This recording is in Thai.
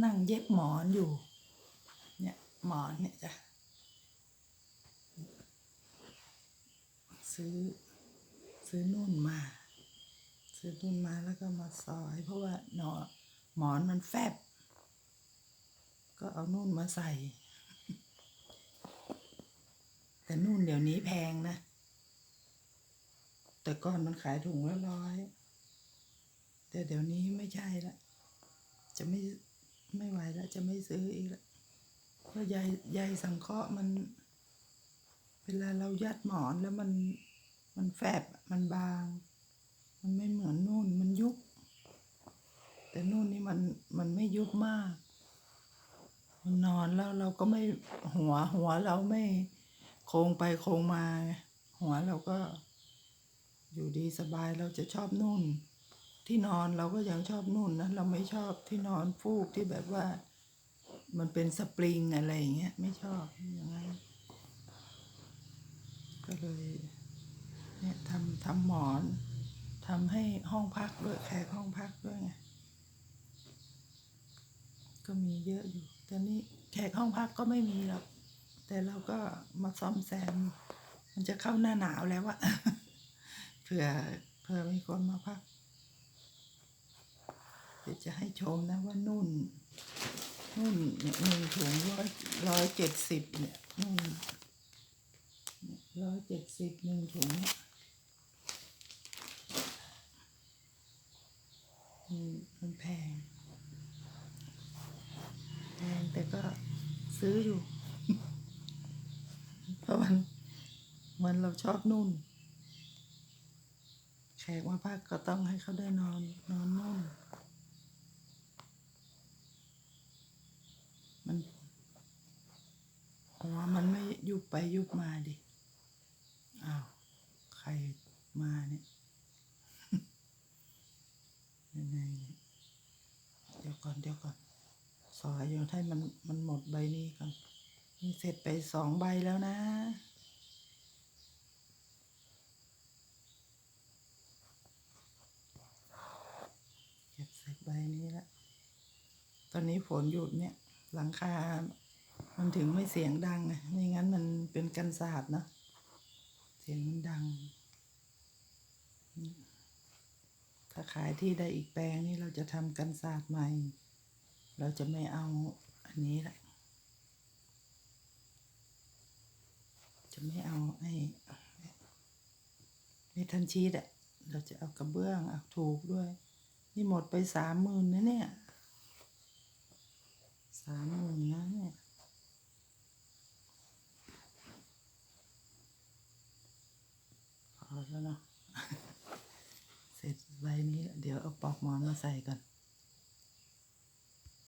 นั่งเย็บหมอนอยู่ เนี่ยหมอนเนี่ยจ้ะ ซื้อ ซื้อนุ่นมา ซื้อนุ่นมาแล้วก็มาซอย เพราะว่าหนอหมอนมันแฟบ ก็เอานุ่นมาใส่ แต่นุ่นเดี๋ยวนี้แพงนะ แต่ก่อนมันขายถุงละร้อย แต่เดี๋ยวนี้ไม่ใช่ละ จะไม่ไม่ไหวแล้ว จะไม่ซื้ออีกแล้วเพราะใยใยสังเคราะห์มัน เวลาเรายัดหมอนแล้วมันมันแฟบมันบาง มันไม่เหมือนนุ่นมันยุบ แต่นุ่นนี่มันมันไม่ยุบมากมันนอนแล้วเราก็ไม่หัวหัวเราไม่โค้งไปโค้งมา หัวเราก็อยู่ดีสบายเราจะชอบนุ่น ที่นอนเราก็ยังชอบนุ่นนะเราไม่ชอบที่นอนฟูกที่แบบว่า มันเป็นสปริงอะไรอย่างเงี้ยไม่ชอบอย่างนั้นก็เลยเนี่ยทำทำหมอนทำให้ห้องพักด้วยแขกห้องพักด้วยไงก็มีเยอะอยู่แต่นี่แขกห้องพักก็ไม่มีหรอกแต่เราก็มาซ่อมแซม มันจะเข้าหน้าหนาวแล้วอะเผื่อเผื่อมีคนมาพักเดี๋ยวจะให้ชมนะว่านุ่น นุ่นเนี่ยหนึ่งถุงร้อยร้อยเจ็ดสิบเนี่ยนุ่นร้อยเจ็ดสิบหนึ่งถุงอืมมันแพงแพงแต่ก็ซื้ออยู่ เพราะมันมันเราชอบนุ่น แขกมาพักก็ต้องให้เขาได้นอนนอนนุ่น มันหัวมันไม่ยุบไปยุบมาดิอ้าวใครมาเนี่ยยังไงเนี่ยเดี๋ยวก่อนเดี๋ยวก่อนสอยอยู่ให้มันมันหมดใบนี้ก่อนนี่เสร็จไปสองใบแล้วนะเก็บใส่ใบนี้แล้วตอนนี้ฝนหยุดเนี่ย หลังคา มันถึงไม่เสียงดังไงไม่งั้นมันเป็นกันศาสตร์เนะ เสียงมันดัง ถ้าขายที่ได้อีกแปลงนี่เราจะทำกันศาสตร์ใหม่ เราจะไม่เอาอันนี้แหละ จะไม่เอาไอ้เมทันชีตอะเราจะเอากระเบื้องเอาถูกด้วย นี่หมดไปสามหมื่นนะเนี่ย สามหมื่นนะเนี่ยพอแล้วเนาะ เสร็จใบนี้ เดี๋ยวเอาปลอกหมอนมาใส่ก่อน